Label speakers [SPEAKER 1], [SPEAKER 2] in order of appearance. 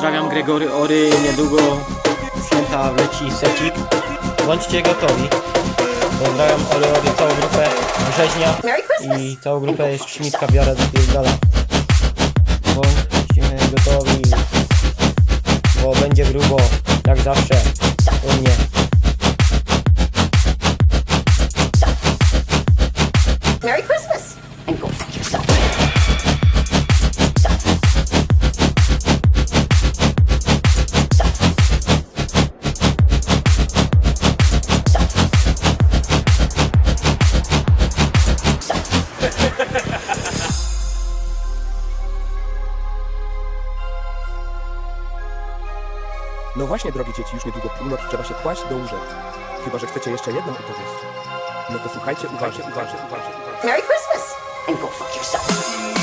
[SPEAKER 1] Pozdrawiam Gregory Ory, niedługo święta leci secik. Bądźcie gotowi. Pozdrawiam Ory Ory, całą grupę Brzeźnia i całą grupę Śmitka Wiara do Pierdala. Bądźcie gotowi, bo będzie grubo, jak zawsze, u mnie.
[SPEAKER 2] Merry
[SPEAKER 3] No właśnie, drogie dzieci, już niedługo północ trzeba się kłaść do łóżek. Chyba, że chcecie jeszcze jedną opowieść. No to słuchajcie uważnie, uważnie, uważnie, uważnie.
[SPEAKER 2] Merry Christmas! And go fuck yourself.